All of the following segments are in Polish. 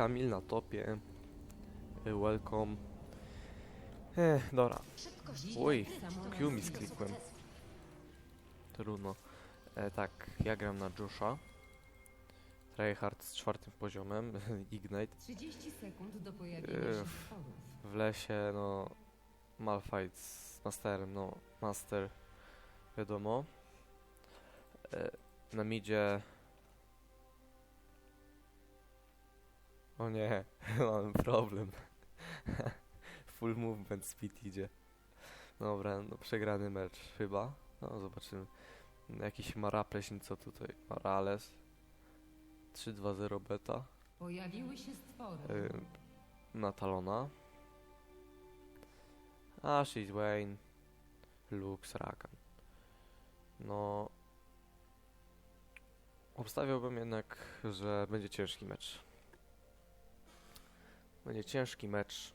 Kamil na topie. Y, Welcome. Ech, dobra. Uj, Q mi sklikłem. Trudno. E, tak, ja gram na Josha. Tryhard z czwartym poziomem, Ignite. 30 sekund do pojawienia się stworów. W lesie, no... Malfight z Masterem, no... Master, wiadomo. E, na midzie... O nie, mamy problem. Full movement speed idzie. Dobra, no przegrany mecz chyba. No zobaczymy. Jakiś Marapleś, co tutaj? Marales. 3-2-0 beta. Pojawiły się stwory. Y, na Talona. Ashes, Wayne, Lux, Rakan. No. Obstawiałbym jednak, że będzie ciężki mecz. Będzie ciężki mecz.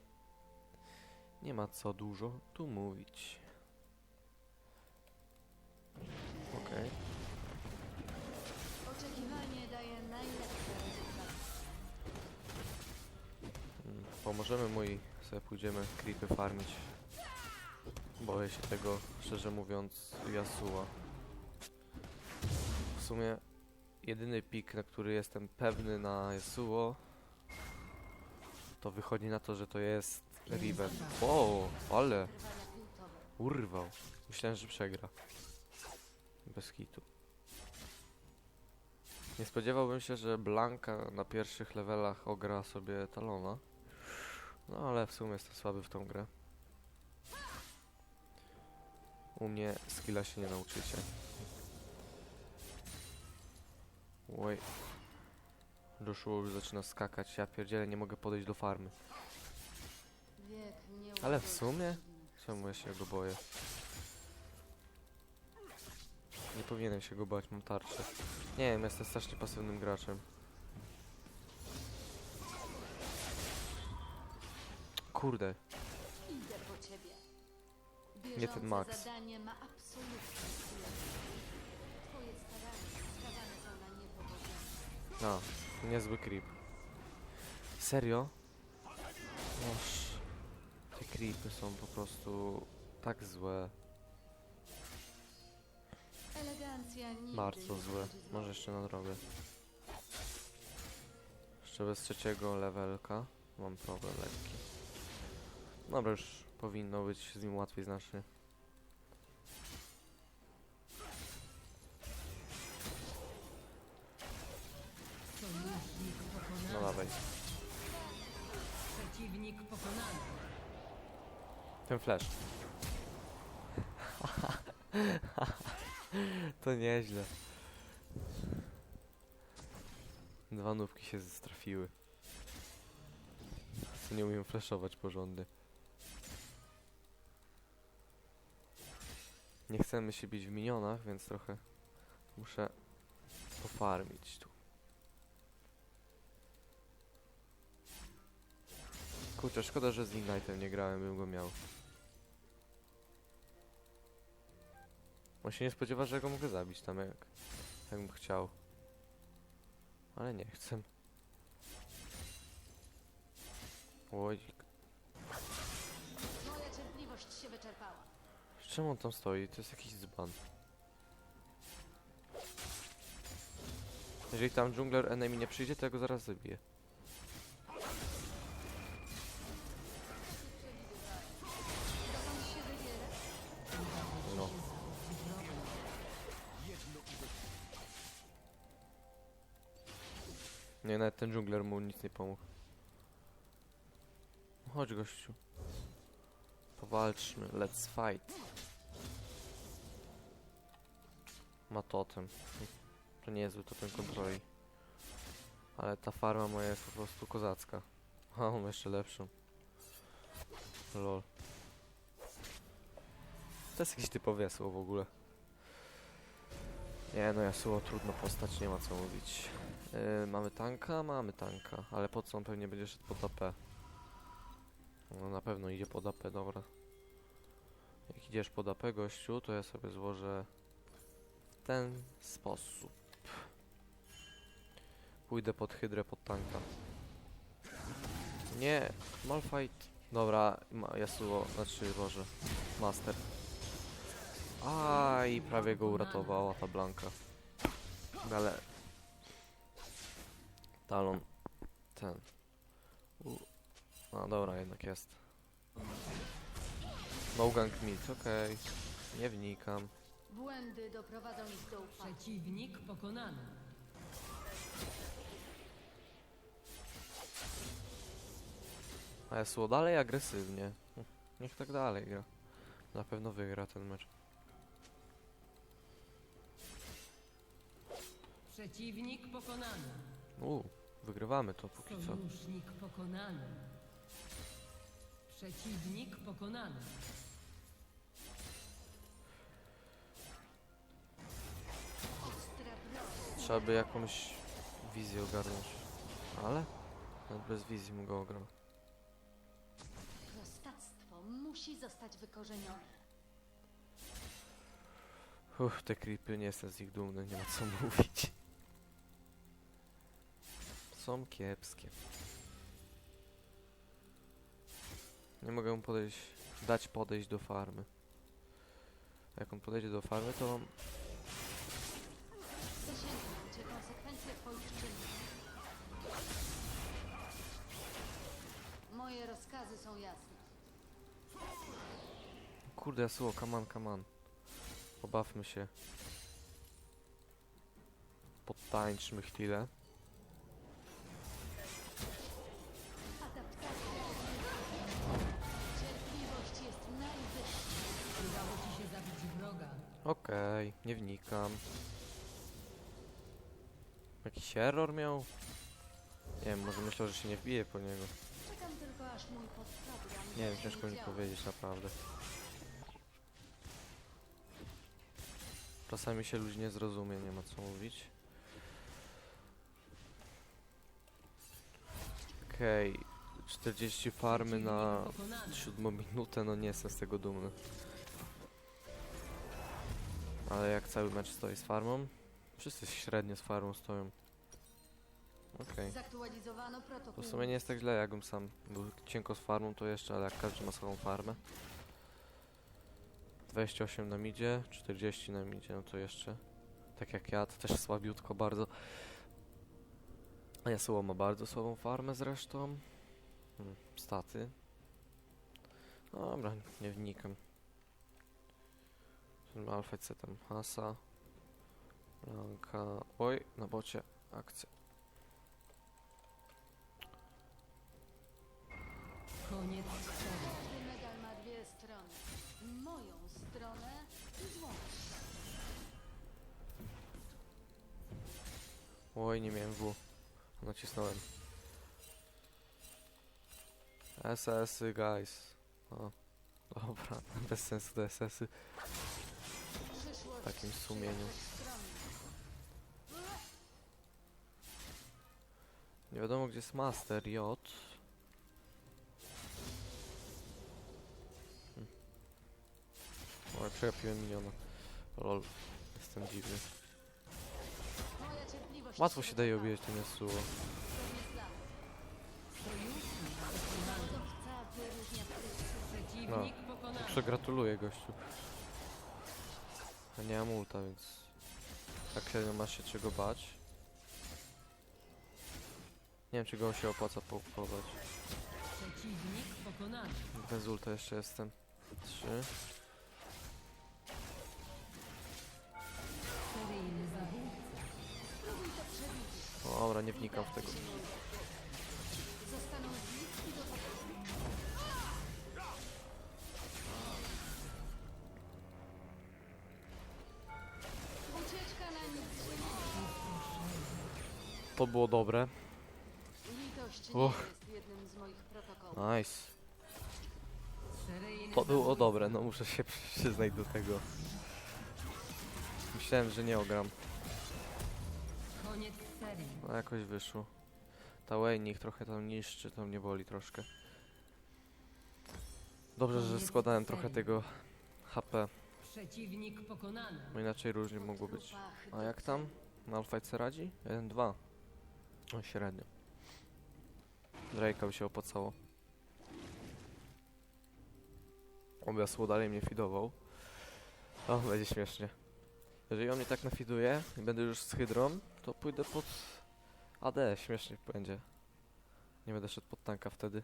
Nie ma co dużo tu mówić. Okej. Oczekiwanie daje najlepsze rezultaty. Mm, Pomożemy mu i sobie pójdziemy creepy farmić. Boję się tego, szczerze mówiąc, Yasuo. W sumie jedyny pik, na który jestem pewny na Yasuo, to wychodzi na to, że to jest Riven. O, ale urwał. Myślałem, że przegra. Bez kitu. Nie spodziewałbym się, że Blanka na pierwszych levelach ogra sobie Talona. No ale w sumie jestem słaby w tą grę. U mnie skilla się nie nauczycie. Oj. Joshua już zaczyna skakać. Ja pierdzielę, nie mogę podejść do farmy. Ale w sumie? Czemu ja się go boję? Nie powinienem się go bać, mam tarczę. Nie wiem, jestem strasznie pasywnym graczem. Kurde, Idę po ciebie. Nie ten Max. zadanie na niezły creep. Serio? Noż, te creepy są po prostu tak złe. Elegancja nigdy Bardzo nie złe. będzie zła. Może jeszcze nadrobię. Jeszcze bez trzeciego levelka mam problem lekki. Dobra, już powinno być z nim łatwiej znacznie. Przeciwnik pokonany. Ten flash. to nieźle. Dwa nówki się strafiły. Co nie umiem flashować porządnie. Nie chcemy się bić w minionach, więc trochę muszę pofarmić tu. Kurczę, szkoda, że z Ignite'em nie grałem, bym go miał. On się nie spodziewa, że go mogę zabić tam jak, jakbym chciał. Ale nie chcę. Łodzik. Moja cierpliwość się wyczerpała. Czemu on tam stoi? To jest jakiś dzban. Jeżeli tam dżungler enemy nie przyjdzie, to ja go zaraz zabiję. Nie, nawet ten dżungler mu nic nie pomógł. Chodź gościu. Powalczmy, let's fight. Ma totem. To niezły totem kontroli. Ale ta farma moja jest po prostu kozacka. A, mam jeszcze lepszą. Lol. To jest jakieś typowe jasło w ogóle. Nie no, Yasuo trudno postać, nie ma co mówić. Yy, mamy tanka? Mamy tanka, ale po co on pewnie będzie szedł pod AP? No na pewno idzie pod AP, dobra. Jak idziesz pod AP gościu, to ja sobie złożę w ten sposób. Pójdę pod hydrę, pod tanka. Nie, Malfight. Dobra, ma, Yasuo, znaczy Boże, Master. Aj, prawie go uratowała ta Blanka. Ale... Talon. Ten. U. A dobra, jednak jest. No gang mid, okej. Nie wnikam. Błędy doprowadzą ich do upadku. Przeciwnik pokonany. A Yasuo dalej agresywnie. Niech tak dalej gra. Na pewno wygra ten mecz. Przeciwnik pokonany. U, wygrywamy to póki co. Sojusznik pokonany. Przeciwnik pokonany. Trzeba by jakąś wizję ogarnąć. Ale? Nawet bez wizji mu go ogram. Prostactwo musi zostać wykorzenione. Uff, te creepy, nie jestem z nich dumny, nie ma co mówić. Są kiepskie. Nie mogę mu podejść, dać podejść do farmy. Jak on podejdzie do farmy, to czynów. Moje rozkazy są jasne. Kurde, Yasuo, come on, come on. Pobawmy się. Podtańczmy chwilę. Okej, nie wnikam. Jakiś error miał? Nie wiem, może myślał, że się nie wbije po niego. Czekam tylko aż mój podprogram Nie wiem, ciężko mi powiedzieć naprawdę. Czasami się ludzi nie zrozumie, nie ma co mówić. Okej, 40 farmy na Przeciwnik pokonany. siódmą minutę, no nie jestem z tego dumny. Ale jak cały mecz stoi z farmą? Wszyscy średnio z farmą stoją. Okej. Zaktualizowano To protokół. w sumie nie jest tak źle, jakbym sam był cienko z farmą, to jeszcze, ale jak każdy ma swoją farmę. 28 na midzie, 40 na midzie, no to jeszcze. Tak jak ja, to też słabiutko bardzo. A Yasuo ma bardzo słabą farmę zresztą. Hmm, staty. Dobra, nie wnikam. Se tam hasa. Blanka. Oj, na bocie akcja. Koniec. Każdy medal ma dwie strony. Moją stronę i złą. Oj, nie miałem W. Nacisnąłem. SS-y, guys. O, dobra, bez sensu te SS-y. Przyszłość takim sumieniu. Nie wiadomo gdzie jest Master J. Hm. Oj, przegapiłem miniona. Lol, jestem dziwny. Łatwo się daje obijać ten Yasuo. Zgodnie z planem. Ja nie mam ulta, więc tak średnio masz się czego bać. Nie wiem, czy go się opłaca pokupować. Przeciwnik pokonany. Bez ulta jeszcze jestem. Trzy. Seryjny zabójca. To dobra, nie wnikam w tego. To było dobre. Litość nie Och. jest jednym z moich protokołów. Nice. To było dobre, no muszę się przyznać do tego. Myślałem, że nie ogram. Koniec serii. No jakoś wyszło. Ta Wayne ich trochę tam niszczy, to mnie boli troszkę. Dobrze, że składałem trochę tego HP, Przeciwnik pokonany. bo inaczej różnie mogło być. A jak tam? Na Alfight se radzi? 1-2. O, średnio. Drake'a by się opłacało. Yasuo dalej mnie fidował. O, będzie śmiesznie. Jeżeli on mnie tak nafiduje i będę już z Hydrą, to pójdę pod AD, śmiesznie będzie. Nie będę szedł pod tanka wtedy.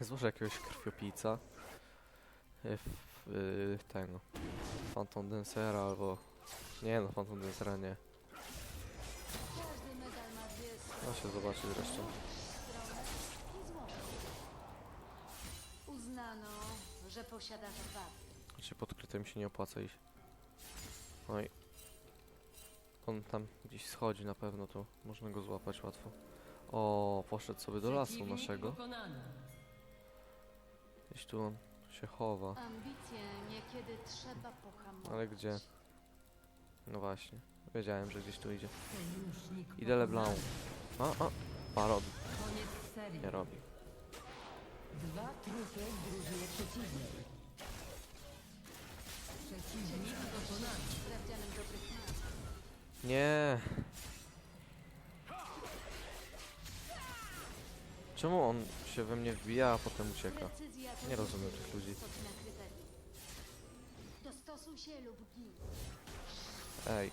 Złożę jakiegoś krwiopijca. F- y, tego. Phantom Dancera albo... Nie no, Phantom Dancera nie. Dwie strony. No się zobaczy zresztą. Uznano, że posiadasz wady. Znaczy pod krytem się nie opłaca iść. Oj. On tam gdzieś schodzi na pewno, to można go złapać łatwo. O, poszedł sobie do lasu Przeciwnik naszego. Pokonany. Gdzieś tu on się chowa. Ambicje niekiedy trzeba pohamować. Ale gdzie? No właśnie. Wiedziałem, że gdzieś tu idzie. Sojusznik Idę LeBlanc. A, a. Pa, robi. Koniec serii. Nie robi. Dwa trupy w drużynie przeciwnej. Przeciwnik. Sprawdzianem dobrych. Nie. Czemu on się we mnie wbija, a potem ucieka? Precyzja to Nie rozumiem tych ludzi. istotna kryterium. Dostosuj się lub gin. Ej.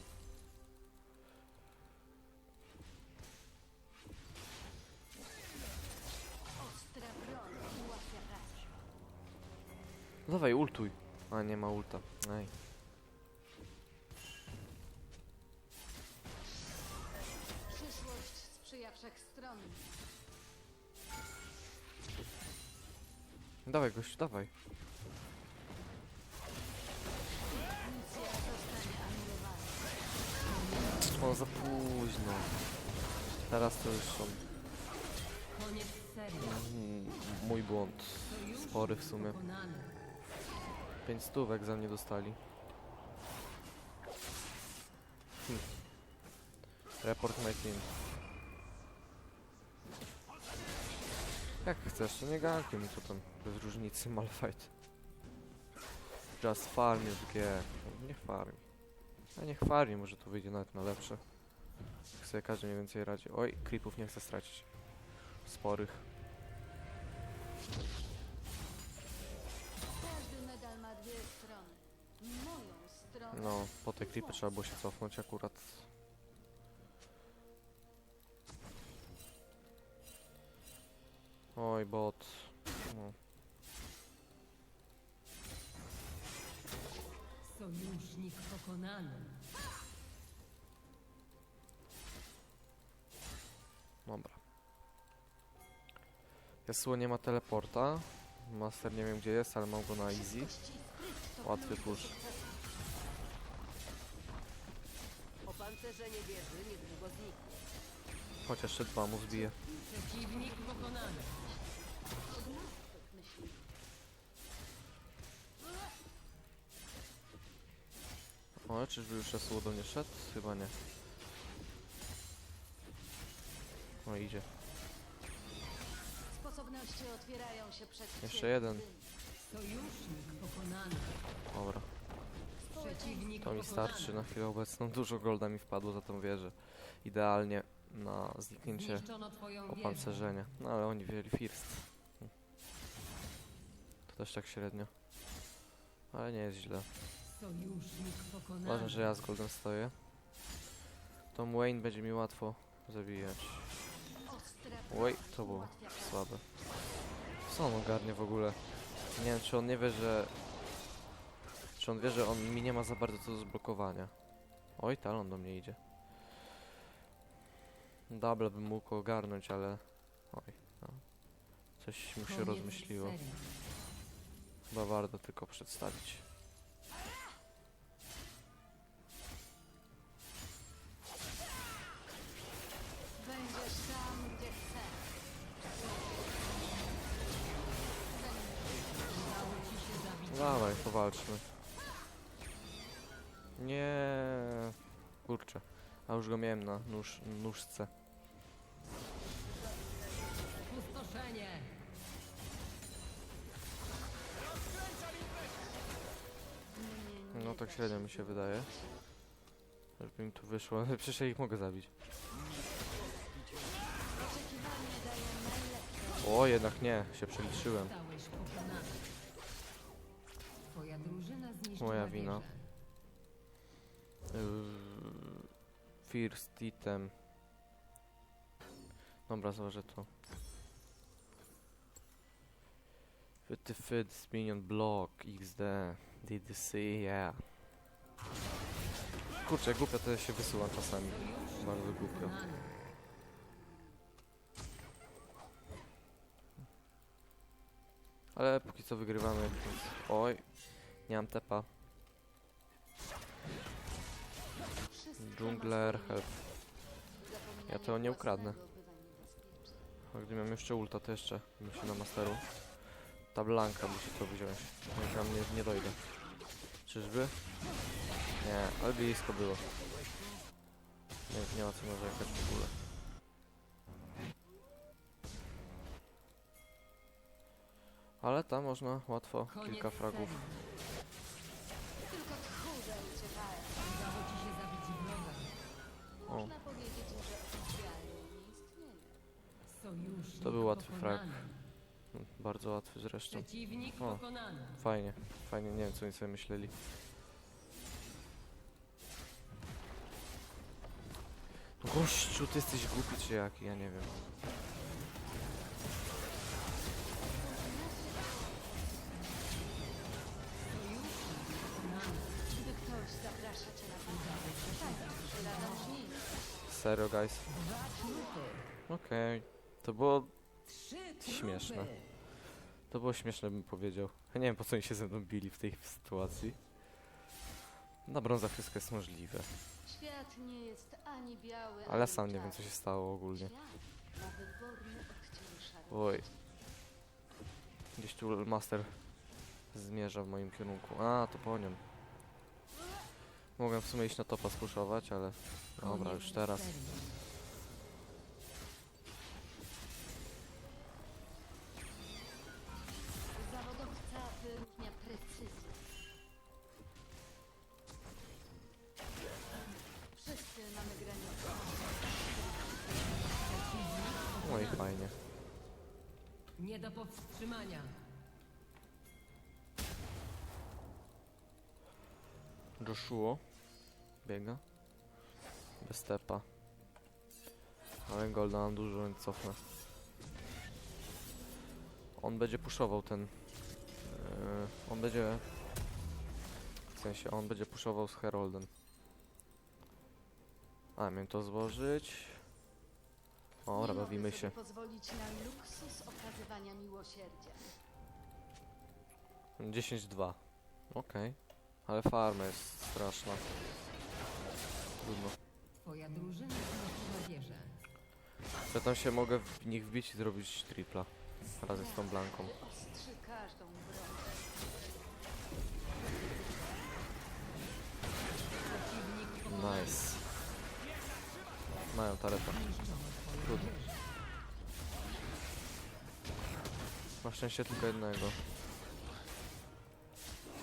Dawaj, ultuj. A, nie ma ulta. Ej. Przyszłość sprzyja wszechstronnie. Dawaj, gościu, dawaj. Misja zostanie anulowana. O, za późno. Teraz to już. Koniec serii. Mm, mój błąd. Sojusznik Spory w sumie. Pokonany. Pięć stówek za mnie dostali. Hm. Report my team. Jak chcesz, to nie gankuj mi tu tam. Bez różnicy, Malfight. Just farm jest G. Niech farmi. A niech farmi, może tu wyjdzie nawet na lepsze. Jak sobie każdy mniej więcej radzi. Oj, creepów nie chcę stracić. Sporych. No, po te creepy trzeba było się cofnąć akurat. Oj, bot. No. Sojusznik pokonany. Dobra. Yasuo nie ma teleporta. Master nie wiem gdzie jest, ale mam go na easy. Łatwy push. Sukcesu. Opancerzenie wieży niedługo zniknie. Chociaż jeszcze dwa mu zbije. Przeciwnik pokonany. O, czyżby już Yasuo do mnie szedł? Chyba nie. O, idzie. Sposobności otwierają się przed Jeszcze jeden. Sojusznik pokonany. Dobra. To mi starczy na chwilę obecną. Dużo golda mi wpadło za tą wieżę. Idealnie na zniknięcie opancerzenia. No ale oni wzięli first. To też tak średnio. Ale nie jest źle. Ważne, że ja z goldem stoję. Tom Wayne będzie mi łatwo zabijać. Oj, to było słabe. Co on ogarnie w ogóle? Nie wiem, czy on nie wie, że... Czy on wie, że on mi nie ma za bardzo co do zblokowania. Oj, talon do mnie idzie. Double bym mógł ogarnąć, ale... Oj, no. Coś mu się rozmyśliło. Chyba warto tylko przedstawić. Będziesz tam, Nie, kurczę. A już go miałem na nóż, nóżce. Pustoszenie. No tak średnio mi się wydaje. Żeby mi tu wyszło, ale przecież ja ich mogę zabić. O, jednak nie, się przeliczyłem. Moja wina. Yy, First item. Dobra, złożę to. Fyty fyt, minion block, XD, DDC, yeah. Kurczę, głupio to się wysyłam czasami. Bardzo głupio. Ale póki co wygrywamy, więc... Oj, nie mam tepa. Swoje help. Ja tego nie ukradnę. A gdy miałem jeszcze ulta, to jeszcze musi na masteru. Ta blanka musi to wziąć. Ja tam nie, nie dojdę. Czyżby? Nie, ale blisko było. Nie, nie ma co narzekać w ogóle. Ale tam można łatwo kilka fragów. To był łatwy frag. Mm, Bardzo łatwy zresztą. Przeciwnik O. pokonany. Fajnie, fajnie, nie wiem co oni sobie myśleli. No Gościu, ty jesteś głupi czy jaki? Ja nie wiem. Sojusznik pokonany. Gdy ktoś zaprasza cię na koncerty, razem z nim. Serio, guys? Dwa trupy. Okej. To było. Śmieszne. to było śmieszne bym powiedział. Ja nie wiem po co oni się ze mną bili w tej sytuacji. Na brąza wszystko jest możliwe. Świat nie jest ani biały, Ale ani sam nie wiem co się stało ogólnie. Oj. Gdzieś tu master zmierza w moim kierunku. A, to po nią. Mogłem w sumie iść na topa spuszować, ale dobra, już teraz. Fajnie. Nie do powstrzymania. Joshua biega. Bez stepa. Ale golda dużo, więc cofnę. On będzie puszował ten. Yy, on będzie. W sensie, on będzie puszował z Heroldem. A, miałem to złożyć. O, Nie bawimy mogę się. sobie pozwolić na luksus okazywania miłosierdzia. 10-2. Okej. Ale farma jest straszna. Trudno. Twoja drużyna zniszczyła wieżę. Ja tam się mogę w nich wbić i zrobić tripla. Razem z tą blanką. Ostrzy każdą broń. Przeciwnik pokonany. Nice. Mają. Zniszczono wieżę. Na szczęście tylko jednego.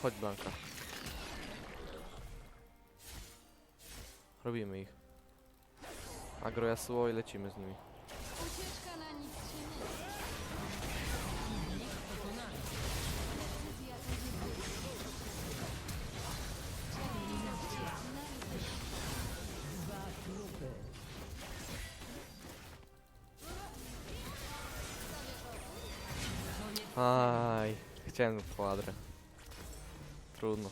Chodź Blanka. Robimy ich. Agro Yasuo i lecimy z nimi. Aj, chciałem kwadrę. Trudno.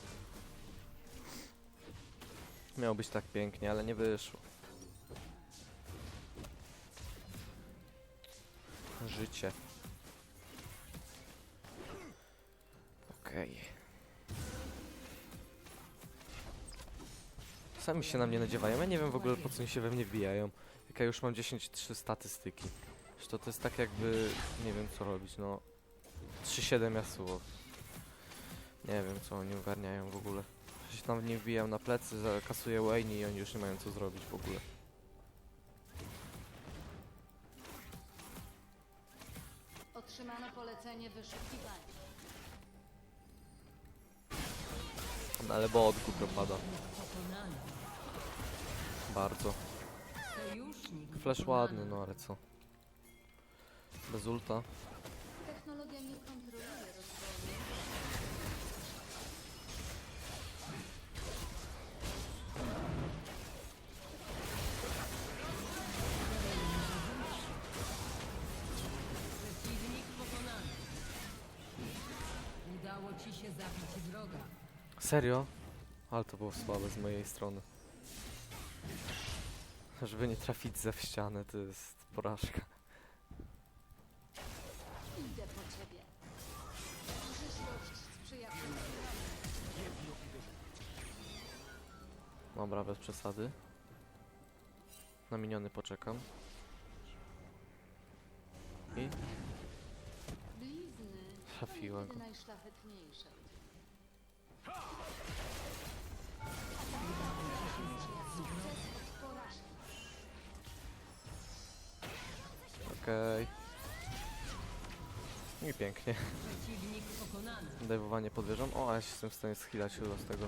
Miało być tak pięknie, ale nie wyszło. Życie. Okej. Sami się na mnie nadziewają. Ja nie wiem w ogóle po co oni się we mnie wbijają. Jak ja już mam 10-3 statystyki. Że to jest tak jakby... Nie wiem co robić, no... 3-7 Yasuo. Nie wiem co oni ogarniają w ogóle. Że się tam nie wbijam na plecy, zakasuję Wayne i oni już nie mają co zrobić w ogóle. Otrzymano polecenie wyszukiwania. No ale bo od głupio pada. Bardzo. Flash ładny, no ale co. Bez ulta. Technologia nie kontroluje rozwoju. Przeciwnik pokonany. Udało ci się zabić wroga. Serio? Ale to było słabe z mojej strony. Żeby nie trafić ze w ścianę, to jest porażka. Dobra, bez przesady. Na miniony poczekam. I Blizny go. najszlachetniejsze. Okej. I pięknie. Dajwowanie pod wieżą. O, a ja się jestem w stanie schylać chyba z tego.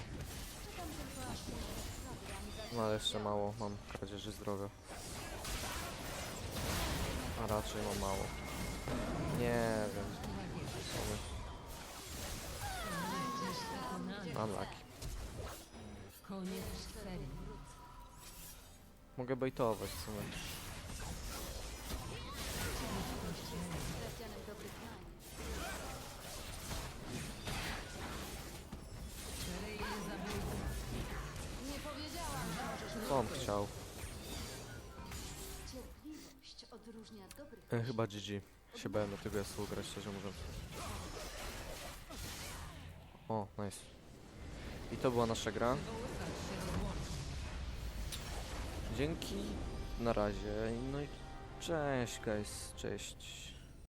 Czekam tylko aż mój program zacznie No ale jeszcze mało. Mam kradzieży zdrowia. A raczej mam mało. Nie wiem. Mam laki. Mogę bejtować w sumie. Odróżnia dobrych E, chyba GG. Się bałem na tego jasło grać, szczerze mówiąc. O, nice. I to była nasza gra. Dzięki. Na razie. No i cześć guys. Cześć.